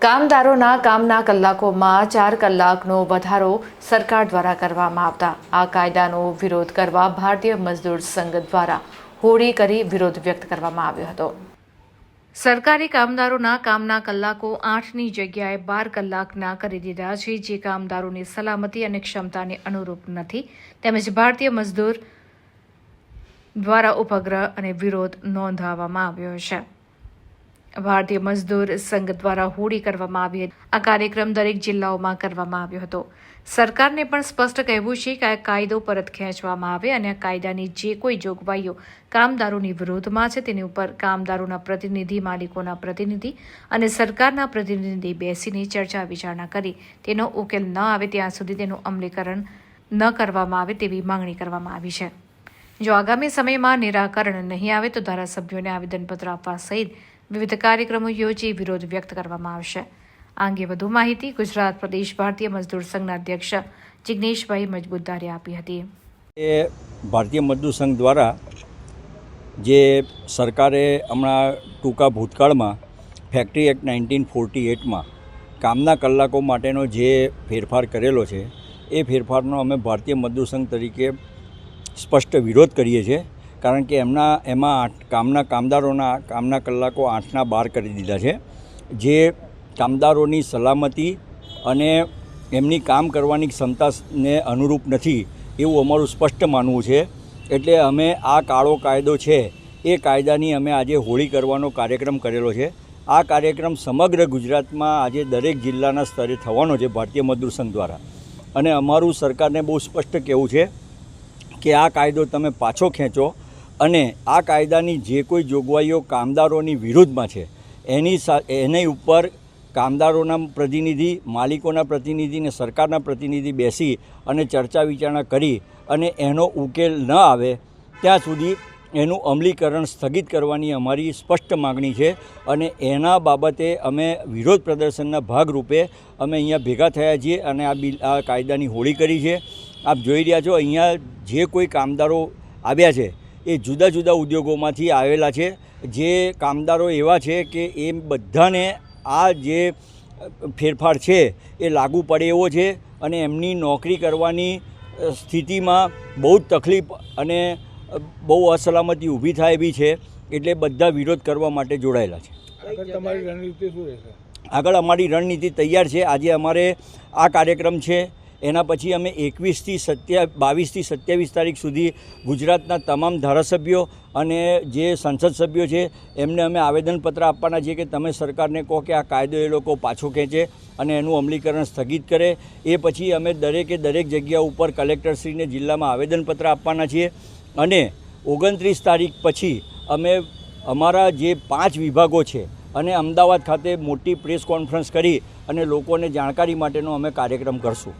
કામદારોના કામના કલાકોમાં ચાર કલાકનો વધારો સરકાર દ્વારા કરવામાં આવતા. આ કાયદાનો વિરોધ કરવા ભારતીય મજદૂર સંઘ દ્વારા હોળી કરી વિરોધ વ્યક્ત કરવામાં આવ્યો હતો. સરકારી કામદારોના કામના કલાકો આઠની જગ્યાએ બાર કલાકના કરી દીધા છે, જે કામદારોની સલામતી અને ક્ષમતાને અનુરૂપ નથી. તેમજ ભારતીય મજદૂર દ્વારા ઉપગ્રહ અને વિરોધ નોંધાવવામાં આવ્યો છે. ભારતીય મજદૂર સંઘ દ્વારા હોળી કરવામાં આવી હતી. આ કાર્યક્રમ દરેક જિલ્લાઓમાં કરવામાં આવ્યો હતો. સરકારને પણ સ્પષ્ટ કહેવું છે કે આ કાયદો પરત ખેંચવામાં આવે અને આ કાયદાની જે કોઈ જોગવાઈઓ કામદારોની વિરોધમાં છે તેની ઉપર કામદારોના પ્રતિનિધિ, માલિકોના પ્રતિનિધિ અને સરકારના પ્રતિનિધિ બેસીને ચર્ચા વિચારણા કરી. તેનો ઉકેલ ન આવે ત્યાં સુધી તેનું અમલીકરણ ન કરવામાં આવે તેવી માંગણી કરવામાં આવી છે. જો આગામી સમયમાં નિરાકરણ નહીં આવે તો ધારાસભ્યોને આવેદનપત્ર આપવા સહિત વિવિધ કાર્યક્રમો યોજી વિરોધ વ્યક્ત કરવામાં આવશે. આ અંગે વધુ માહિતી ગુજરાત પ્રદેશ ભારતીય મજદૂર સંઘના અધ્યક્ષ જિગ્નેશભાઈ મજબૂતદારે આપી હતી. એ ભારતીય મજદૂર સંઘ દ્વારા જે સરકારે હમણાં ટૂંકા ભૂતકાળમાં ફેક્ટરી એક્ટ નાઇન્ટીન ફોર્ટી એટમાં કામના કલાકો માટેનો જે ફેરફાર કરેલો છે, એ ફેરફારનો અમે ભારતીય મજદૂર સંઘ તરીકે સ્પષ્ટ વિરોધ કરીએ છીએ. કારણ કે એમના, એમાં આઠ કામના કામદારોના, કામના કલાકો આઠના બાર કરી દીધા છે. જે કામદારોની સલામતી અને એમની કામ કરવાની ક્ષમતાને અનુરૂપ નથી એવું અમારું સ્પષ્ટ માનવું છે. એટલે અમે આ કાળો કાયદો છે, એ કાયદાની અમે આજે હોળી કરવાનો કાર્યક્રમ કરેલો છે. આ કાર્યક્રમ સમગ્ર ગુજરાતમાં આજે દરેક જિલ્લાના સ્તરે થવાનો છે ભારતીય મજદૂર સંઘ દ્વારા. અને અમારું સરકારને બહુ સ્પષ્ટ કહેવું છે કે આ કાયદો તમે પાછો ખેંચો અને આ કાયદાની જે કોઈ જોગવાઈઓ કામદારોની વિરુદ્ધમાં છે, એની એની ઉપર કામદારોના પ્રતિનિધિ, માલિકોના પ્રતિનિધિ અને સરકારના પ્રતિનિધિ બેસી અને ચર્ચા વિચારણા કરી અને એનો ઉકેલ ન આવે, ત્યાં સુધી એનું અમલીકરણ સ્થગિત કરવાની અમારી સ્પષ્ટ માગણી છે અને એના બાબતે અમે વિરોધ પ્રદર્શનના ભાગરૂપે અમે અહીંયા ભેગા થયા છીએ અને આ બિલ, આ કાયદાની હોળી કરી છે. આપ જોઈ રહ્યા છો, અહીંયા જે કોઈ કામદારો આવ્યા છે એ જુદા જુદા ઉદ્યોગોમાંથી આવેલા છે. જે કામદારો એવા છે કે એ બધાને આ જે ફેરફાર છે એ લાગુ પડે એવો છે અને એમની નોકરી કરવાની સ્થિતિમાં બહુ જ તકલીફ અને બહુ અસલામતી ઊભી થાય એવી છે. એટલે બધા વિરોધ કરવા માટે જોડાયેલા છે. આગળ અમારી રણનીતિ તૈયાર છે. આજે અમારે આ કાર્યક્રમ છે. એના પછી અમે એકવીસથી સત્યા બાવીસથી સત્યાવીસ તારીખ સુધી ગુજરાતના તમામ ધારાસભ્યો અને જે સંસદ સભ્યો છે, એમને અમે આવેદનપત્ર આપવાના છીએ કે તમે સરકારને કહો કે આ કાયદો એ લોકો પાછો ખેંચે અને એનું અમલીકરણ સ્થગિત કરે. એ પછી અમે દરેકે દરેક જગ્યા ઉપર કલેક્ટરશ્રીને જિલ્લામાં આવેદનપત્ર આપવાના છીએ અને ઓગણત્રીસ તારીખ પછી અમે અમારા જે પાંચ વિભાગો છે અને અમદાવાદ ખાતે મોટી પ્રેસ કોન્ફરન્સ કરી અને લોકોને જાણકારી માટેનો અમે કાર્યક્રમ કરશું.